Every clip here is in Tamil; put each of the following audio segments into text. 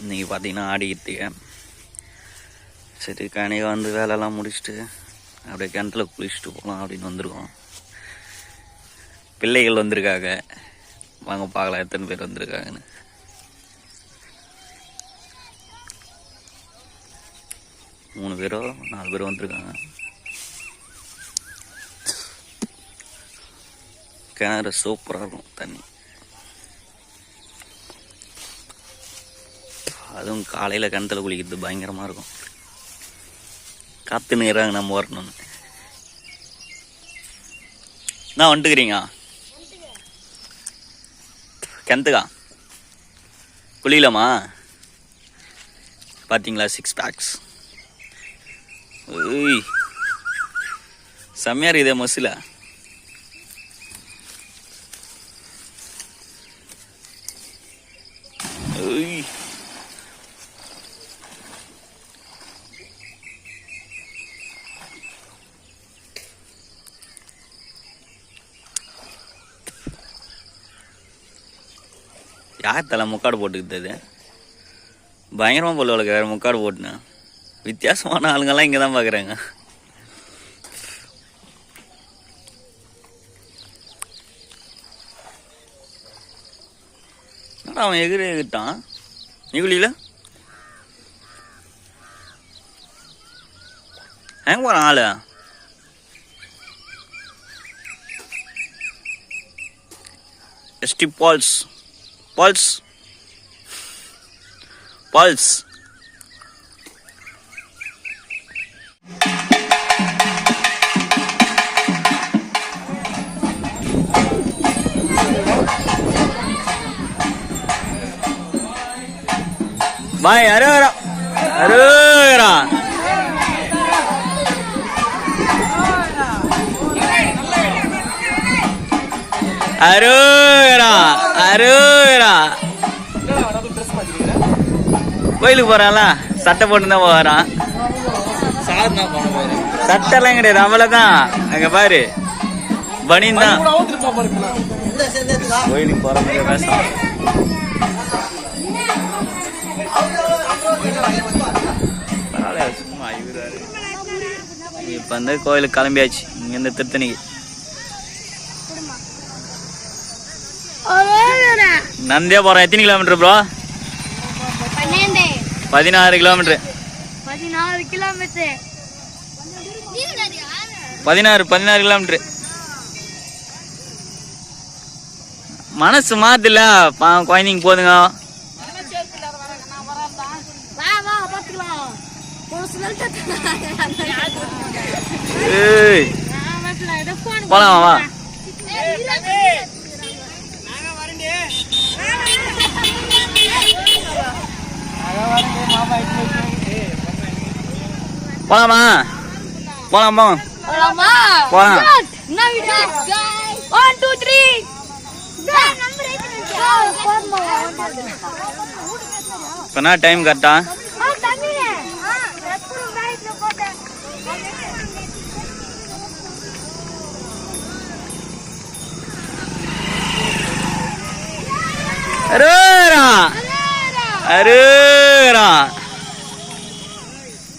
இன்றைக்கி பார்த்தீங்கன்னா ஆடிக்கிட்டு சரி கனிக வந்து வேலையெல்லாம் முடிச்சுட்டு அப்படியே கிணத்துல குளிச்சுட்டு போகலாம் அப்படின்னு வந்திருக்கோம். பிள்ளைகள் வந்திருக்காங்க. வாங்க பார்க்கலாம் எத்தனை பேர் வந்திருக்காங்கன்னு. மூணு பேரோ நாலு பேரோ வந்திருக்காங்க. கிணறு சூப்பராக இருக்கும் தண்ணி. அதுவும் காலையில் கிணத்துல குளிக்கிறது பயங்கரமாக இருக்கும். காத்து நிறாங்க நம்ம வரணும்னு நான் வந்துட்டுக்கிறீங்க கிணத்துக்கா? குளிக்கலாமா? பார்த்தீங்களா சிக்ஸ் பேக்ஸ் ஏய் செம்மையாக இருக்குதே மசில. ஓய். யார் தலை முக்காடு போட்டுக்கிட்டது? பயங்கரமாக போல வளர்க்க வேறு முக்காடு போட்டுனேன் வித்தியாசமான ஆளுங்கெல்லாம் இங்கே தான் பார்க்குறாங்க அவன் எகிரி எகிட்டான் நீகுலியில்? எங்க போகிறான் ஆளு? எஸ்டி பால்ஸ். பால்ஸ் பால்ஸ் பாய் அரோரா அரோரா அருகரா அருகரா கோயிலுக்கு போறான்ல? சட்டை போட்டு தான் சட்டை எல்லாம் கிடையாது அவ்வளவுதான். அங்க பாரு. பனின் தான். கோயிலுக்கு போற மாதிரி பேசலாம் பரவாயில்ல, சும்மா இவராரு இப்ப வந்து கோயிலுக்கு கிளம்பியாச்சு. இங்க இருந்து திருத்தணிக்கு. நந்தியா போறோம் எத்தனை கிலோமீட்டர் ப்ரோ பதினாறு கிலோமீட்டர் பதினாறு கிலோமீட்டர் பதினாறு பதினாறு கிலோமீட்டர் மனசு மாத்துல குழந்தைங்க போதுங்க. போலாம் வா. போலாமா? போலாம் போலாம். போலாமா? போலாம். என்ன வீடியோ ஒன் டூ த்ரீ இப்போ என்ன டைம் கரெக்டா அரேரா. அரேரா.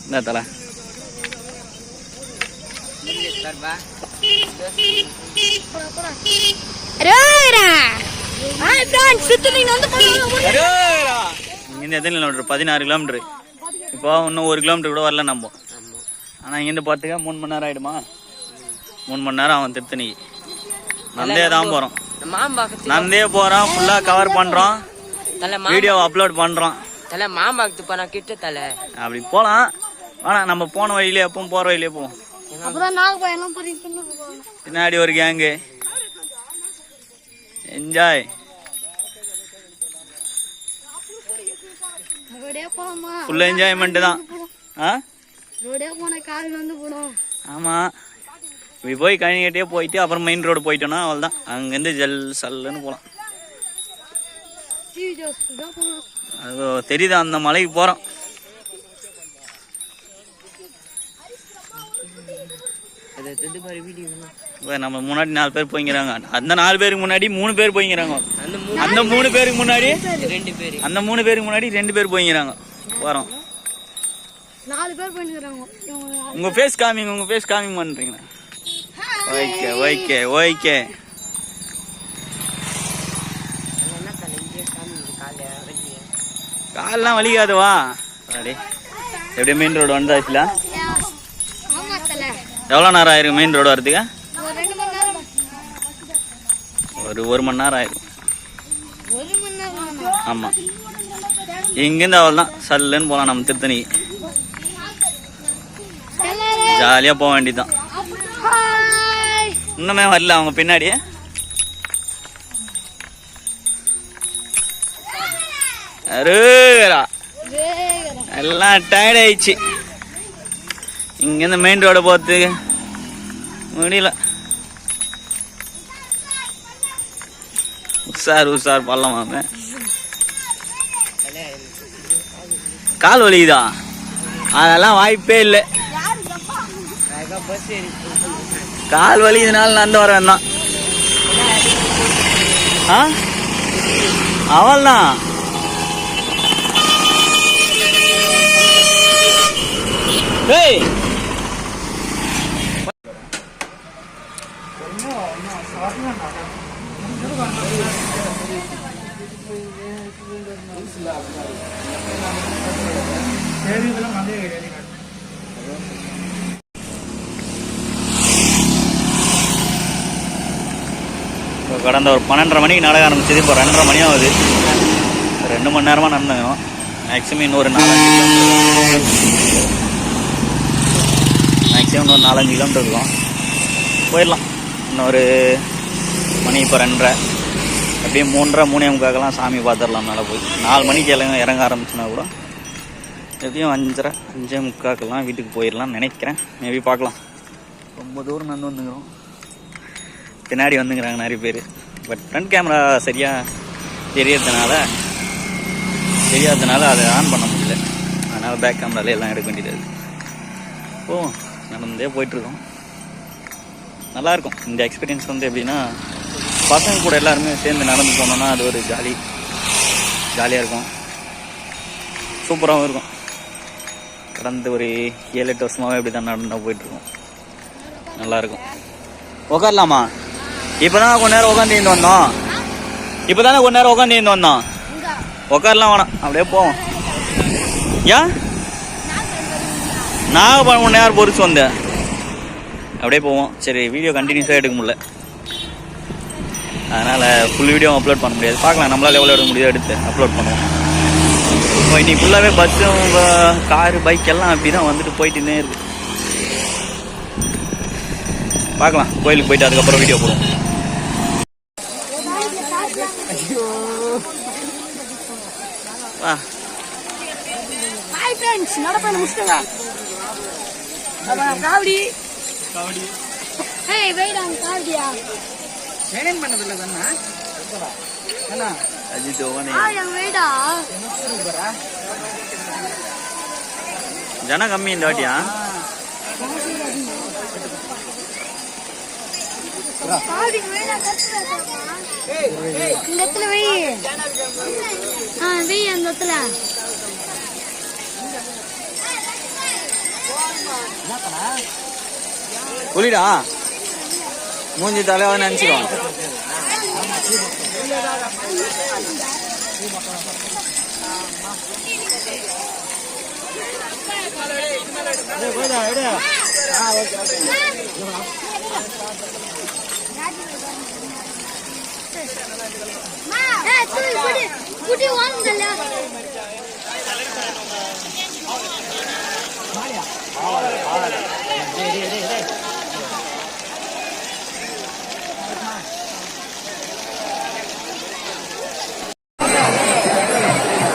என்ன தலை? இங்கேருந்து எத்தனை கிலோமீட்டர் பதினாறு கிலோமீட்டர் இப்போ இன்னும் ஒரு கிலோமீட்டர் கூட வரல நம்ம. ஆனால் இங்கேருந்து பார்த்துக்க மூணு மணி நேரம் ஆகிடுமா மூணு மணி நேரம் அவன் திருத்தணி நந்தே தான் போகிறோம் நந்தே போகிறோம் ஃபுல்லாக கவர் பண்ணுறோம் தலை வீடியோ அப்லோட் பண்ணுறோம் தலை மாம்பாக்கத்து போனா கிட்ட தலை. அப்படி போகலாம் வேணாம் நம்ம போன வழியிலே எப்பவும் போகிற வழியிலே போவோம். பின்னாடி ஒரு கேங்கு என்ஜாய் ஃபுல் என்ஜாய்மெண்ட்டு தான். ஆ? ஆமாம் இப்படி போய் கழினிக்கிட்டே போயிட்டு அப்புறம் மெயின் ரோடு போயிட்டோன்னா அவ்வளோதான் அங்கேருந்து ஜல் சல்லுன்னு போகலாம் தான் அது தெரியுது அந்த மலைக்கு போகிறோம் அது இது பாரு வீடியோ இப்ப நம்ம முன்னாடி நாலு பேர் போய்ங்கிறாங்க. அந்த நாலு பேருக்கு முன்னாடி மூணு பேர் போய்ங்கிறாங்க. அந்த மூணு அந்த மூணு பேருக்கு முன்னாடி ரெண்டு பேரு. அந்த மூணு பேருக்கு முன்னாடி ரெண்டு பேர் போய்ங்கிறாங்க. வரோம். நாலு பேர் பண்ணிக்கிறாங்க இவங்க உங்க ஃபேஸ் காமிங் உங்க ஃபேஸ் காமிங் பண்றீங்க ஓகே ஓகே ஓகே. கால்லாம் வலிக்காதுவா அடே எப்படியும் மெயின் ரோடு வந்தாச்சுல? எவ்வளோ நேரம் ஆயிருக்கு மெயின் ரோடு வரதுக்கு ஒரு ஒரு மணி நேரம் ஆயிரும் ஆமாம் இங்கேருந்து அவள் தான் சல்லுன்னு போகலாம் நம்ம திருத்தணி ஜாலியாக போக வேண்டியதுதான். இன்னுமே வரல அவங்க பின்னாடி எல்லாம் டயர்ட் ஆயிடுச்சு. இங்கேருந்து மெயின் ரோடு போகிறதுக்கு முடியல. உஷார் உஷார் பள்ளமாமே கால் வலிக்குதா? அதெல்லாம் வாய்ப்பே இல்லை. கால் வலிக்குதுனால நடந்து வர வேண்டாம் ஆ? அவள்தான். ஏய்! இப்போ கடந்த ஒரு பன்னெண்டரை மணிக்கு நடக்க ஆரம்பிச்சது. இப்போ ரெண்டரை மணி ஆகுது. ரெண்டு மணி நேரமாக நடந்தோம். மேக்ஸிமம் இன்னொரு நாலஞ்சு மேக்ஸிமம் இன்னொரு நாலஞ்சு கிலோமீட்டர் இருக்கும். போயிடலாம். இன்னொரு மணி இப்போ ரெண்டரை. அப்படியே மூன்றரை மூணே முக்காக்கெல்லாம் சாமி பார்த்துடலாம் மேலே போய். நாலு மணிக்கு எல்லாம் இறங்க ஆரம்பிச்சுனா கூட எப்படியும் அஞ்சரை அஞ்சே முக்காக்கெல்லாம் வீட்டுக்கு போயிடலாம்னு நினைக்கிறேன். மேபி பார்க்கலாம். ரொம்ப தூரம் நடந்து வந்துக்கிறோம். பின்னாடி வந்துங்கிறாங்க நிறைய பேர். பட் ஃப்ரண்ட் கேமரா சரியாக தெரியறதுனால தெரியாததுனால அதை ஆன் பண்ண முடியல. அதனால் பேக் கேமரால எல்லாம் எடுக்க வேண்டியது ஓ நடந்தே போயிட்டுருக்கோம். நல்லாயிருக்கும் இந்த எக்ஸ்பீரியன்ஸ் வந்து எப்படின்னா பசங்க கூட எல்லாருமே சேர்ந்து நடந்து போனோம்னா அது ஒரு ஜாலி. ஜாலியாக இருக்கும். சூப்பராகவும் இருக்கும். கடந்த ஒரு ஏழு எட்டு வருஷமாகவே இப்படி தான் நடந்து போயிட்டுருக்கோம். நல்லாயிருக்கும் உட்காரலாமா இப்போதான் கொஞ்ச நேரம் உட்காந்து வந்தோம். இப்போ தானே கொஞ்ச நேரம் உட்காந்து இருந்து வந்தோம். உட்காரலாம் வேணாம். அப்படியே போவோம். ஏன்? நாகப்பழம் ஒன்று நேரம் பொறிச்சு வந்தேன் அப்படியே போவோம். சரி வீடியோ கண்டினியூஸாக எடுக்க முடியல. அதனால் ஃபுல் வீடியோ அப்லோட் பண்ண முடியாது. பார்க்கலாம் நம்மளால் எவ்வளோ எடுக்க முடியாது எடுத்து அப்லோட் பண்ணுவோம். இப்போ இன்னைக்கு ஃபுல்லாகவே பஸ்ஸும் காரு பைக் எல்லாம் அப்படி தான் வந்துட்டு போயிட்டுனே இருக்கு. பார்க்கலாம் கோயிலுக்கு போயிட்டு அதுக்கப்புறம் வீடியோ போடுவோம். வா ஹாய் ஃப்ரெண்ட்ஸ் நடப்பேன் முடிச்சுங்க காவடி. ஏய் வெயிட் அங்க காவடியா? அஜித் ஓவனே. ஆ எங்க வெயிடா ஜனம் கம்மி இந்த வாட்டியா காவடி வெயிடா கத்துறா இந்த இடத்துல வை. ஆ வை அந்த இடத்துல புலிடா மூஞ்சி தலையாவது நினச்சிடும் ஏய் குடி குடி குடி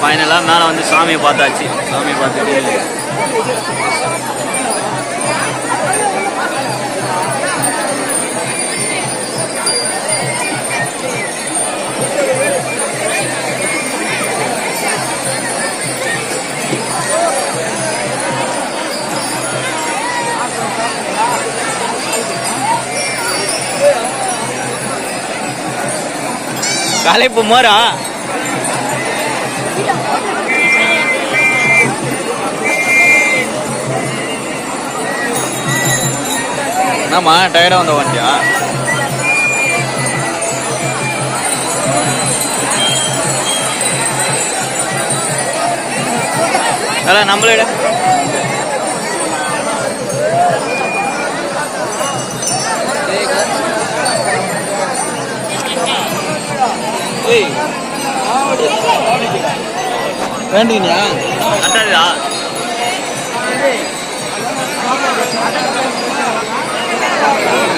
ஃபைனலாக மேலே வந்து சாமியை பார்த்தாச்சு. சாமியை பார்த்துட்டு கலைப்பு மோரா என்னம்மா டயர்டாக வந்த வண்டியா? அதான் நம்மளோட வேண்டுங்கண்ணா அட்டாதா Thank you.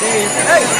Hey,